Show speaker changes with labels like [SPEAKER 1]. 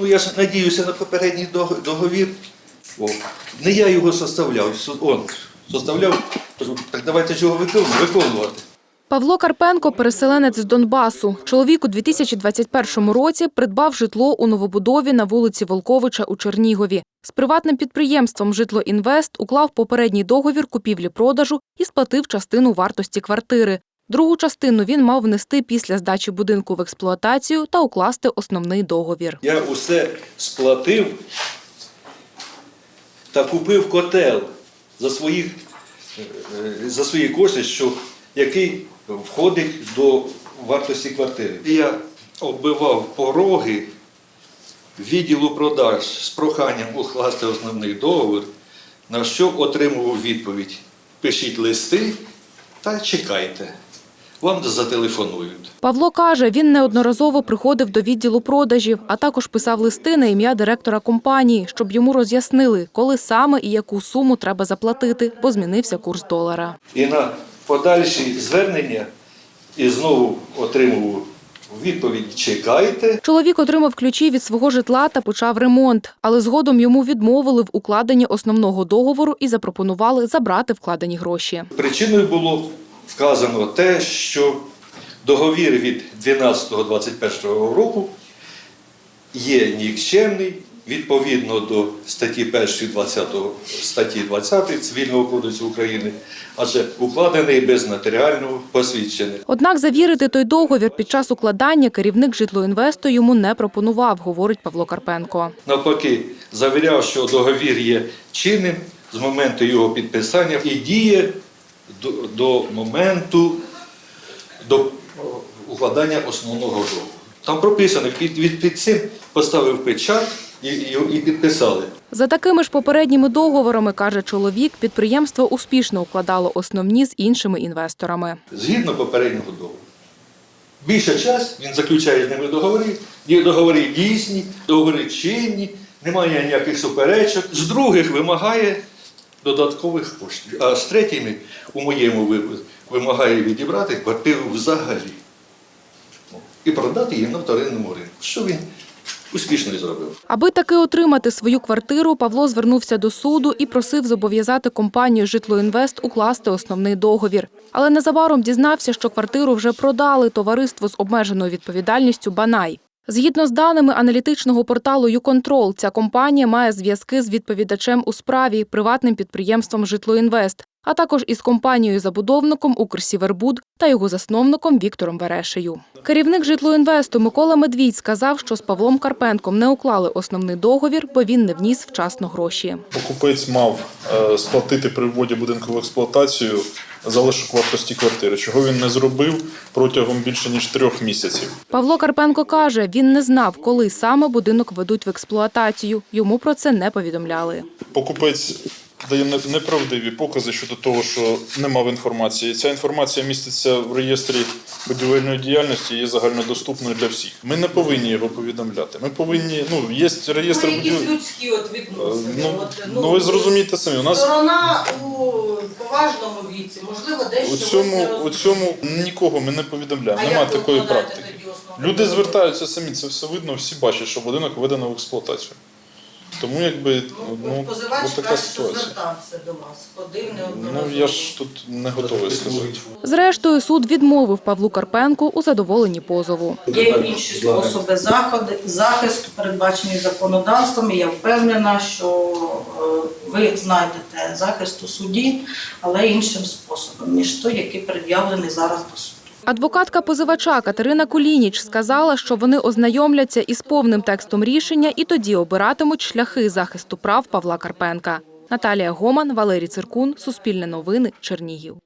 [SPEAKER 1] Ну я ж надіюся на попередній дог- договір. О, не я його составляв, со- он составляв. Так давайте ж його виконувати.
[SPEAKER 2] Павло Карпенко – переселенець з Донбасу. Чоловік у 2021 році придбав житло у новобудові на вулиці Волковича у Чернігові. З приватним підприємством «Житлоінвест» уклав попередній договір купівлі-продажу і сплатив частину вартості квартири. Другу частину він мав внести після здачі будинку в експлуатацію та укласти основний договір.
[SPEAKER 1] Я усе сплатив та купив котел за, своїх, е, е, за свої кошти, що, який входить до вартості квартири. Я оббивав пороги відділу продаж з проханням укласти основний договір, на що отримував відповідь. Пишіть листи та чекайте. Вам зателефонують.
[SPEAKER 2] Павло каже, він неодноразово приходив до відділу продажів, а також писав листи на ім'я директора компанії, щоб йому роз'яснили, коли саме і яку суму треба заплатити, бо змінився курс долара.
[SPEAKER 1] І на подальші звернення і знову отримував відповідь чекайте.
[SPEAKER 2] Чоловік отримав ключі від свого житла та почав ремонт, але згодом йому відмовили в укладенні основного договору і запропонували забрати вкладені гроші.
[SPEAKER 1] Причиною було вказано те, що договір від 12.21 року є нікчемний відповідно до статті 1 20 статті 20 Цивільного кодексу України, адже укладений без нотаріального посвідчення.
[SPEAKER 2] Однак завірити той договір під час укладання керівник житлоінвесту йому не пропонував, говорить Павло Карпенко.
[SPEAKER 1] навпаки, завіряв, що договір є чинним з моменту його підписання і діє до, до моменту до укладання основного договору. Там прописано, під, від, під цим поставив печать і, і, і підписали.
[SPEAKER 2] За такими ж попередніми договорами, каже чоловік, підприємство успішно укладало основні з іншими інвесторами.
[SPEAKER 1] Згідно попереднього договору. Більше час він заключає з ними договори, Ді- договори дійсні, договори чинні, немає ніяких суперечок. З других вимагає додаткових коштів. А з третіми, у моєму випадку, вимагає відібрати квартиру взагалі. І продати її на вторинному ринку. Що він успішно зробив.
[SPEAKER 2] Аби таки отримати свою квартиру, Павло звернувся до суду і просив зобов'язати компанію «Житлоінвест» укласти основний договір. Але незабаром дізнався, що квартиру вже продали товариство з обмеженою відповідальністю «Банай». Згідно з даними аналітичного порталу «Юконтрол», ця компанія має зв'язки з відповідачем у справі приватним підприємством «Житлоінвест», а також із компанією-забудовником «Укрсівербуд» та його засновником Віктором Верешею. Керівник «Житлоінвесту» Микола Медвідь сказав, що з Павлом Карпенком не уклали основний договір, бо він не вніс вчасно гроші.
[SPEAKER 3] Покупець мав е, сплатити при вводі будинку в експлуатацію залишок вартості квартири, чого він не зробив протягом більше ніж трьох місяців.
[SPEAKER 2] Павло Карпенко каже, він не знав, коли саме будинок ведуть в експлуатацію. Йому про це не повідомляли.
[SPEAKER 3] Покупець дає неправдиві покази щодо того, що не мав інформації. Ця інформація міститься в реєстрі будівельної діяльності і є загальнодоступною для всіх. Ми не повинні його повідомляти. Ми повинні, ну, є реєстр
[SPEAKER 4] Ну, якісь людські от відносини.
[SPEAKER 3] Ну,
[SPEAKER 4] от,
[SPEAKER 3] ну, ви зрозумієте самі, у нас
[SPEAKER 4] Сторона у поважному віці, можливо, дещо
[SPEAKER 3] у цьому, у цьому нікого ми не повідомляємо. Немає такої практики. Люди звертаються самі, це все видно, всі бачать, що будинок введено в експлуатацію. Тому якби ну,
[SPEAKER 4] Позивач
[SPEAKER 3] така ситуація.
[SPEAKER 4] звертався до вас. Ходив
[SPEAKER 3] Ну я ж тут не готовий сказати.
[SPEAKER 2] Зрештою, суд відмовив Павлу Карпенку у задоволенні позову.
[SPEAKER 4] Є інші способи заходи, захисту, передбачені законодавством, і я впевнена, що е, ви знайдете захист у суді, але іншим способом, ніж той, який пред'явлений зараз до суду.
[SPEAKER 2] Адвокатка позивача Катерина Кулініч сказала, що вони ознайомляться із повним текстом рішення і тоді обиратимуть шляхи захисту прав Павла Карпенка. Наталія Гоман, Валерій Циркун, Суспільне новини, Чернігів.